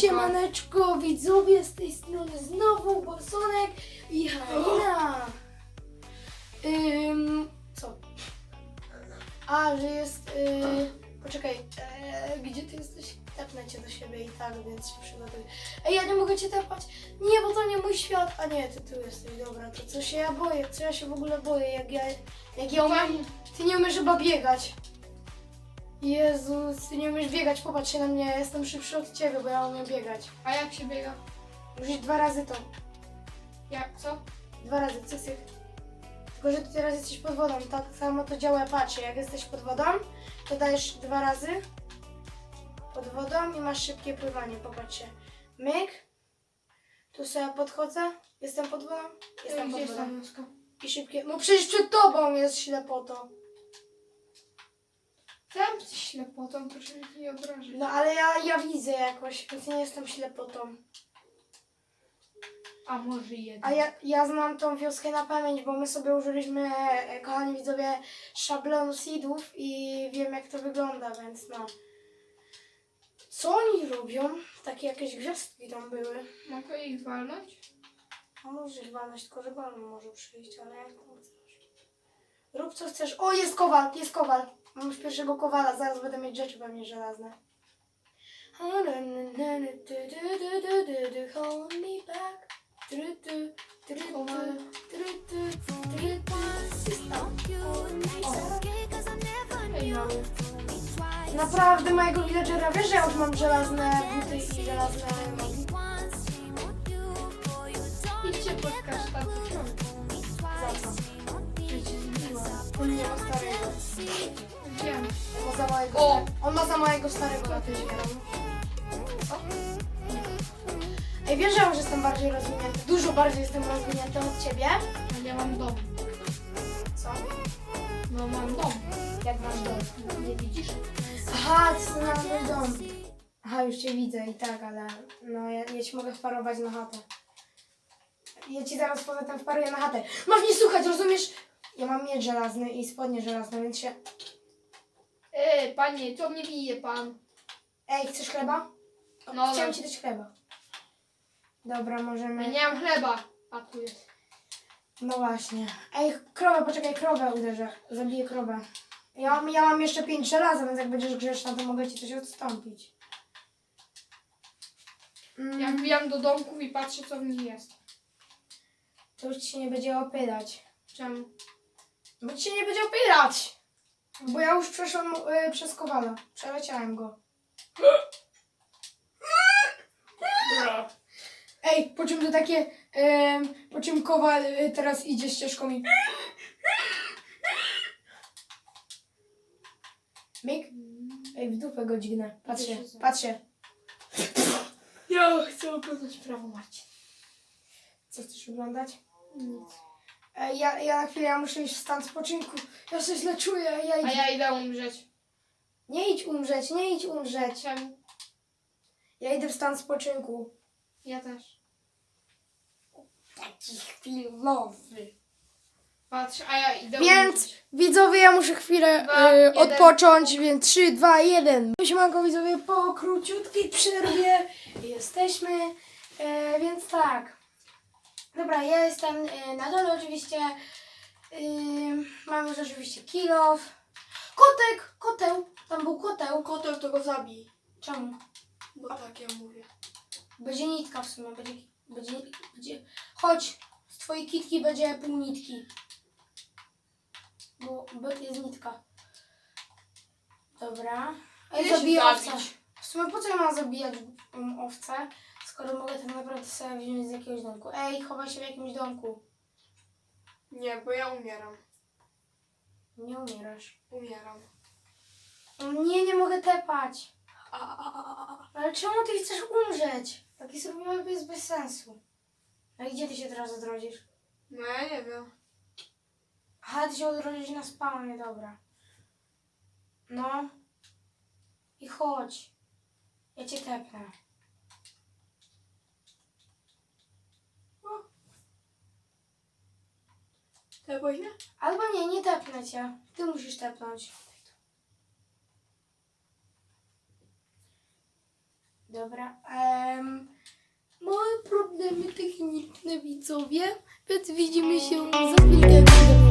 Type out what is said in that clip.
Siemaneczko widzowie, z tej strony znowu Borsonek i Halina. Ym, co? A, że jest... Yy, poczekaj, e, gdzie ty jesteś? Tepnę cię do siebie i tak, więc się przygotuj. Ej, ja nie mogę cię tepać. Nie, bo to nie mój świat. A nie, ty tu jesteś, dobra. To co się ja boję? Co ja się w ogóle boję? Jak ja, jak ja umiem... Ty nie umiesz chyba biegać. Jezus, ty nie umiesz biegać, popatrz się na mnie, ja jestem szybszy od ciebie, bo ja umiem biegać. A jak się biega? Musisz dwa razy to. Jak, co? Dwa razy, cyk, cyk. Tylko, że ty teraz jesteś pod wodą, tak samo to działa, patrzcie, jak jesteś pod wodą, to dajesz dwa razy pod wodą i masz szybkie pływanie, popatrzcie. Myk, tu sobie podchodzę, jestem pod wodą, jestem Gdzie pod jest ta wodą. wioska? I szybkie, no przecież przed tobą jest ślepoto. Tam jesteś ślepotą, proszę mi nie obrażać. No ale ja, ja widzę jakoś, więc nie jestem ślepotą. A może jeden. A ja, ja znam tą wioskę na pamięć, bo my sobie użyliśmy, e, kochani widzowie, szablonu seedów i wiem jak to wygląda, więc no. Co oni robią? Takie jakieś gwiazdki tam były. Mogę ich walnąć? A możesz walnąć, tylko że balon może przyjść, ale jak tam. Rób co chcesz. O, jest kowal, jest kowal. Mam już pierwszego kowala, zaraz będę mieć rzeczy pewnie żelazne. Hold me back. Naprawdę mojego villagera, wiesz, że ja już mam żelazne buty i żelazne On ma za mojego, O! on ma za mojego starego lepiej Co? Ej, wiesz, że jestem bardziej rozwinięty, dużo bardziej jestem rozwinięty od ciebie? Ale ja mam dom. Co? No mam dom. Jak masz dom? Nie widzisz? Aha, ty na mój dom. Aha, już cię widzę i tak, ale no ja, ja ci mogę wparować na chatę. Ja ci zaraz poza tym wparuję na chatę. Masz mnie słuchać, rozumiesz? Ja mam miecz żelazny i spodnie żelazne, więc się... Ej, panie, co mnie bije pan? Ej, chcesz chleba? No, Chciałem no. ci dać chleba. Dobra, Ja możemy... nie mam chleba. A tu jest. No właśnie. Ej, krowę, poczekaj, krowę uderzę. Zabiję krowę. Ja mam, ja mam jeszcze pięć żelaza, więc jak będziesz grzeczna, to mogę ci coś odstąpić. Mm, Ja wbijam do domków i patrzę, co w nich jest. To już ci się nie będzie opylać. Czemu? Bo ci się nie będzie opylać! Bo ja już przeszłam y, przez kowala. Przeleciałem go. Ej, po czym to takie... em, po czym kowal y, teraz idzie ścieżką i... Mik? Ej, w dupę go dźgnę. Patrzcie, patrzcie. Ja chcę oglądać prawo Marcin. Co chcesz oglądać? Nic. Ej, ja, ja na chwilę ja muszę iść w stan spoczynku. Ja się źle czuję, ja A idę. ja idę umrzeć. Nie idź umrzeć, nie idź umrzeć. Czemu? Ja idę w stan spoczynku. Ja też. Taki chwilowy. Patrz, a ja idę Więc umrzeć. widzowie, ja muszę chwilę Dwa, e, jeden. odpocząć, więc 3, 2, 1. Siemanko widzowie, po króciutkiej przerwie jesteśmy, e, więc tak. Dobra, ja jestem e, na dole oczywiście. E, mam już oczywiście kilof. Kotek, koteł, tam był koteł. Kotel to go zabij. Czemu? Bo tak ja mówię. Będzie nitka w sumie, będzie, będzie, będzie... Chodź, z twojej kitki będzie pół nitki. Bo, bo jest nitka. Dobra. Ej, się zabiję zabić. W sumie po co ja mam zabijać um, owce, skoro mogę tak naprawdę sobie wziąć z jakiegoś domku. Ej, chowaj się w jakimś domku. Nie, bo ja umieram. Nie umierasz. Umieram. Nie, nie mogę tepać. A, a, a, a. Ale czemu ty chcesz umrzeć? Taki survival jest bez sensu. A gdzie ty się teraz odrodzisz? No ja nie wiem. Aha, ty się odrodzisz na spawnie, dobra. No. I chodź. Ja cię tepnę. Tepłeś? Albo nie, nie tepnę cię. Ty musisz tepnąć. Dobra. Um, małe problemy techniczne widzowie, więc widzimy się za chwilkę.